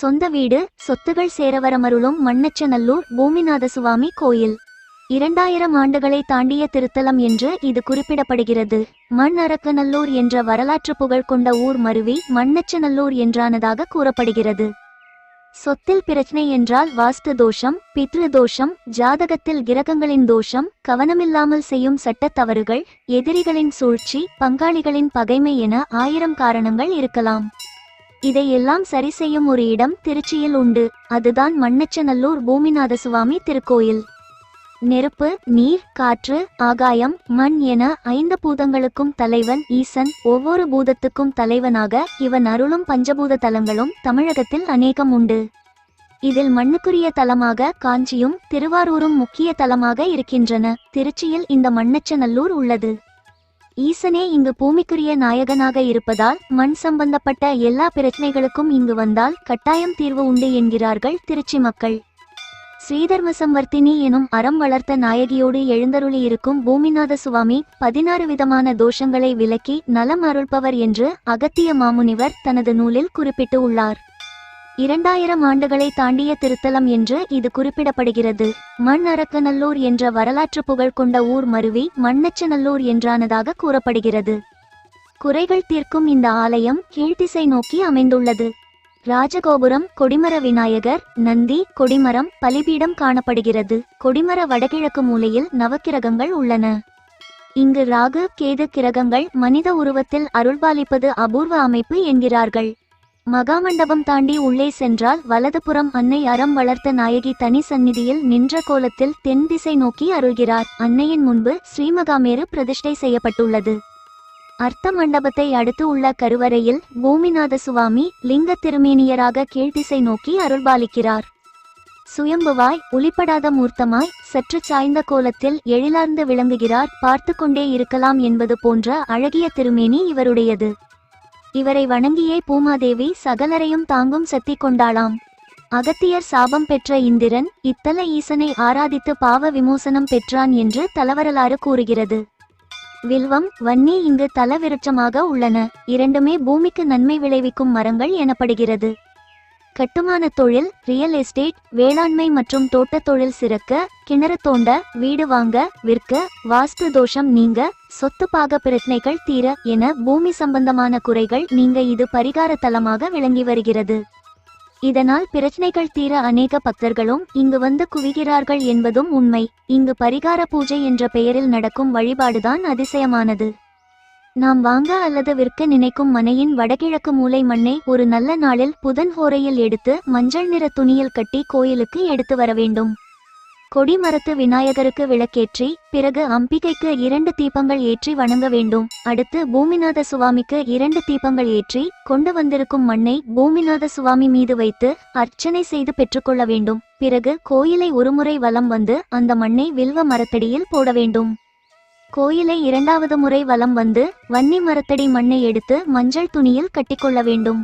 சொந்த வீடு சொத்துகள் சேரவரமருளும் மண்ணச்சநல்லூர் பூமிநாத சுவாமி கோயில். இரண்டாயிரம் ஆண்டுகளை தாண்டிய திருத்தலம் என்று இது குறிப்பிடப்படுகிறது. மண் அரக்கநல்லூர் என்ற வரலாற்று புகழ் கொண்ட ஊர் மருவி மண்ணச்சநல்லூர் என்றானதாக கூறப்படுகிறது. சொத்தில் பிரச்சனை என்றால் வாஸ்து தோஷம் பித்ரு தோஷம் ஜாதகத்தில் கிரகங்களின் தோஷம் கவனமில்லாமல் செய்யும் சட்டத் தவறுகள் எதிரிகளின் சூழ்ச்சி பங்காளிகளின் பகைமை என ஆயிரம் காரணங்கள் இருக்கலாம். இதையெல்லாம் சரி செய்யும் ஒரு இடம் திருச்சியில் உண்டு. அதுதான் மண்ணச்சநல்லூர் பூமிநாத சுவாமி திருக்கோயில். நெருப்பு நீர் காற்று ஆகாயம் மண் என ஐந்து பூதங்களுக்கும் தலைவன் ஈசன். ஒவ்வொரு பூதத்துக்கும் தலைவனாக இவன் அருளும் பஞ்சபூத தலங்களும் தமிழகத்தில் அநேகம் உண்டு. இதில் மண்ணுக்குரிய தலமாக காஞ்சியும் திருவாரூரும் முக்கிய தலமாக இருக்கின்றன. திருச்சியில் இந்த மண்ணச்சநல்லூர் உள்ளது. ஈசனே இங்கு பூமிக்குரிய நாயகனாக இருப்பதால் மண் சம்பந்தப்பட்ட எல்லா பிரச்சனைகளுக்கும் இங்கு வந்தால் கட்டாயம் தீர்வு உண்டு என்கிறார்கள் திருச்சி மக்கள். ஸ்ரீதர்ம சம்வர்த்தினி எனும் அறம் வளர்த்த நாயகியோடு எழுந்தருளி இருக்கும் பூமிநாத சுவாமி பதினாறு விதமான தோஷங்களை விலக்கி நலம் அருள்பவர் என்று அகத்திய மாமுனிவர் தனது நூலில் குறிப்பிட்டு உள்ளார். இரண்டாயிரம் ஆண்டுகளை தாண்டிய திருத்தலம் என்று இது குறிப்பிடப்படுகிறது. மண் அரக்கநல்லூர் என்ற வரலாற்று புகழ் கொண்ட ஊர் மருவி மண்ணச்சநல்லூர் என்றானதாக கூறப்படுகிறது. குறைகள் தீர்க்கும் இந்த ஆலயம் கீழ்த்திசை நோக்கி அமைந்துள்ளது. ராஜகோபுரம் கொடிமர விநாயகர் நந்தி கொடிமரம் பலிபீடம் காணப்படுகிறது. கொடிமர வடகிழக்கு மூலையில் நவக்கிரகங்கள் உள்ளன. இங்கு ராகு கேது கிரகங்கள் மனித உருவத்தில் அருள்பாலிப்பது அபூர்வ அமைப்பு என்கிறார்கள். மகாமண்டபம் தாண்டி உள்ளே சென்றால் வலதுபுறம் அன்னை அறம் வளர்த்த நாயகி தனி சந்நிதியில் நின்ற கோலத்தில் தென் திசை நோக்கி அருள்கிறார். அன்னையின் முன்பு ஸ்ரீமகாமேரு பிரதிஷ்டை செய்யப்பட்டுள்ளது. அர்த்த மண்டபத்தை அடுத்து உள்ள கருவறையில் பூமிநாத சுவாமி லிங்க திருமேனியராக கீழ்த்திசை நோக்கி அருள்பாலிக்கிறார் சுயம்புவாய் ஒளிப்படாத மூர்த்தமாய் சற்று சாய்ந்த கோலத்தில் எழிலார்ந்து விளங்குகிறார். பார்த்து கொண்டே இருக்கலாம் என்பது போன்ற அழகிய திருமேனி இவருடையது. இவரை வணங்கியே பூமாதேவி சகலரையும் தாங்கும் சக்தி கொண்டாளாம். அகத்தியர் சாபம் பெற்ற இந்திரன் இத்தல ஈசனை ஆராதித்து பாவ விமோசனம் பெற்றான் என்று தலவரலாறு கூறுகிறது. வில்வம் வன்னி இங்கு தலவிருட்சமாக உள்ளன. இரண்டுமே பூமிக்கு நன்மை விளைவிக்கும் மரங்கள் எனப்படுகிறது. கட்டுமான தொழில் ரியல் எஸ்டேட் வேளாண்மை மற்றும் தோட்டத் தொழில் சிறக்க கிணறு தோண்ட வீடு வாங்க விற்க வாஸ்து தோஷம் நீங்க சொத்து பாக பிரச்சனைகள் தீர என பூமி சம்பந்தமான குறைகள் நீங்க இது பரிகார தலமாக விளங்கி வருகிறது. இதனால் பிரச்சனைகள் தீர அநேக பக்தர்களும் இங்கு வந்து குவிகிறார்கள் என்பதும் உண்மை. இங்கு பரிகார பூஜை என்ற பெயரில் நடக்கும் வழிபாடுதான் அதிசயமானது. நாம் வாங்க அல்லது விற்க நினைக்கும் மனையின் வடகிழக்கு மூலை மண்ணை ஒரு நல்ல நாளில் புதன் ஹோரையில் எடுத்து மஞ்சள் நிற துணியில் கட்டி கோயிலுக்கு எடுத்து வர வேண்டும். கொடிமரத்து விநாயகருக்கு விளக்கேற்றி பிறகு அம்பிகைக்கு இரண்டு தீபங்கள் ஏற்றி வணங்க வேண்டும். அடுத்து பூமிநாத சுவாமிக்கு இரண்டு தீபங்கள் ஏற்றி கொண்டு வந்திருக்கும் மண்ணை பூமிநாத சுவாமி மீது வைத்து அர்ச்சனை செய்து பெற்றுக்கொள்ள வேண்டும். பிறகு கோயிலை ஒருமுறை வலம் வந்து அந்த மண்ணை வில்வ மரத்தடியில் போட வேண்டும். கோயிலை இரண்டாவது முறை வலம் வந்து வன்னி மரத்தடி மண்ணை எடுத்து மஞ்சள் துணியில் கட்டிக்கொள்ள வேண்டும்.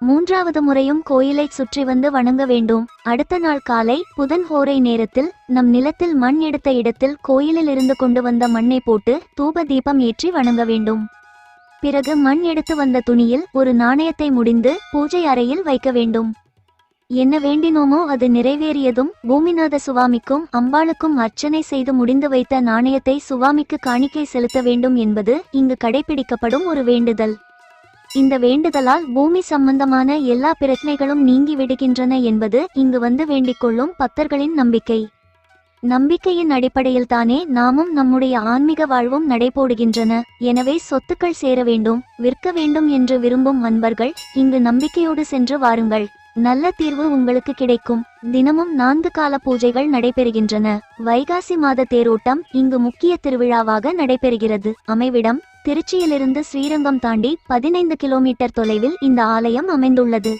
மூன்றாவது முறையும் கோயிலை சுற்றி வந்து வணங்க வேண்டும். அடுத்த நாள் காலை புதன் ஹோரை நேரத்தில் நம் நிலத்தில் மண் எடுத்த இடத்தில் கோயிலில் இருந்து கொண்டு வந்த மண்ணை போட்டு தூப தீபம் ஏற்றி வணங்க வேண்டும். பிறகு மண் எடுத்து வந்த துணியில் ஒரு நாணயத்தை முடிந்து பூஜை அறையில் வைக்க வேண்டும். என்ன வேண்டினோமோ அது நிறைவேறியதும் பூமிநாத சுவாமிக்கும் அம்பாளுக்கும் அர்ச்சனை செய்து முடிந்து வைத்த நாணயத்தை சுவாமிக்கு காணிக்கை செலுத்த வேண்டும் என்பது இங்கு கடைபிடிக்கப்படும் ஒரு வேண்டுதல். இந்த வேண்டுதலால் பூமி சம்பந்தமான எல்லா பிரச்சனைகளும் நீங்கி விடுகின்றன என்பது இங்கு வந்து வேண்டிக்கொள்ளும் பக்தர்களின் நம்பிக்கை. நம்பிக்கையின் அடிப்படையில் தானே நாமும் நம்முடைய ஆன்மீக வாழ்வும் நடைபோடுகின்றன. எனவே சொத்துக்கள் சேர வேண்டும் விற்க வேண்டும் என்று விரும்பும் அன்பர்கள் இங்கு நம்பிக்கையோடு சென்று வாருங்கள். நல்ல தீர்வு உங்களுக்கு கிடைக்கும். தினமும் நான்கு கால பூஜைகள் நடைபெறுகின்றன. வைகாசி மாத தேரோட்டம் இங்கு முக்கிய திருவிழாவாக நடைபெறுகிறது. அமைவிடம் திருச்சியிலிருந்து ஸ்ரீரங்கம் தாண்டி பதினைந்து கிலோமீட்டர் தொலைவில் இந்த ஆலயம் அமைந்துள்ளது.